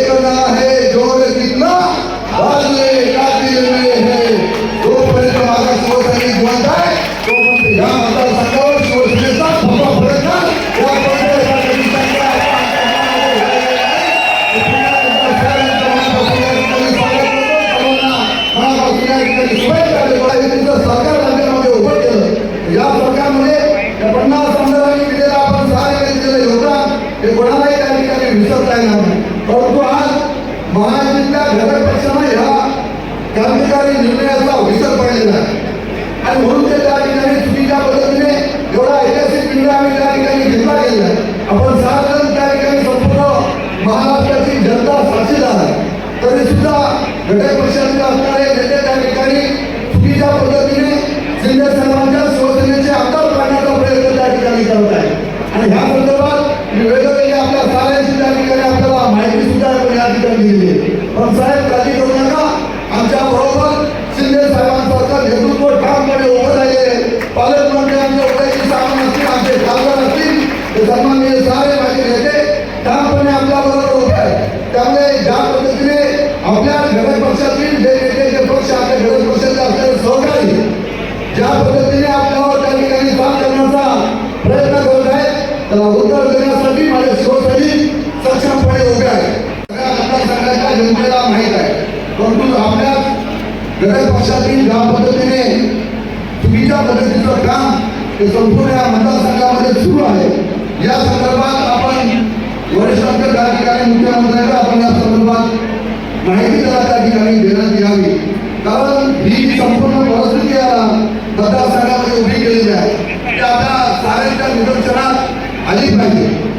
देखना है जोर कितना? वाले कातील में है तोपर्यंत माझा शिवसैनिक बोलताय तोपर्यंत ह्या मतदारसंघावर परंतु आज महायुतीतल्या घटक पक्षानं ह्या क्रांतिकारी निर्णयाचा विसर पडलेला आहे. आणि म्हणून ते त्या ठिकाणी चुकीच्या पद्धतीने एवढा ऐतिहासिक निर्णय आम्ही त्या ठिकाणी घेतला गेला आहे. आपण सार्वजनिक त्या ठिकाणी संपूर्ण महाराष्ट्राची जनता साक्षीदार आहे. तरी सुद्धा घटक पक्षांचे असणारे पण साहेब काळजी करू नका. आमच्या बरोबर शिंदे साहेबांसारखं नेतृत्व ठामपणे उभं राहिले पालकमंत्री आमच्या उदयजी सावंत असतील आमचे खासदार असतील ते सन्माननीय सारे माझे नेते ठामपणे आपल्या बरोबर उभे आहेत. त्यामुळे ज्या पद्धतीने आपल्या घटक पक्षातील जे नेते जे पक्ष आपल्या घटक पक्षाचे असलेले सहकारी ज्या पद्धतीने आपल्यावर त्या ठिकाणी काम करण्याचा प्रयत्न करत आहेत त्याला उत्तर देण्यासाठी घटक पक्षातील ज्या पद्धतीने चुकीच्या पद्धतीचं काम हे संपूर्ण या मतदारसंघामध्ये सुरू आहे या संदर्भात आपण वरिष्ठांच्या त्या ठिकाणी मुख्यमंत्र्यांना आपण या संदर्भात माहिती त्याला त्या ठिकाणी देण्यात यावी. कारण ही जी संपूर्ण परिस्थिती या मतदारसंघामध्ये उभी केलेली आहे ते आता साऱ्यांच्या निदर्शनात आली पाहिजे.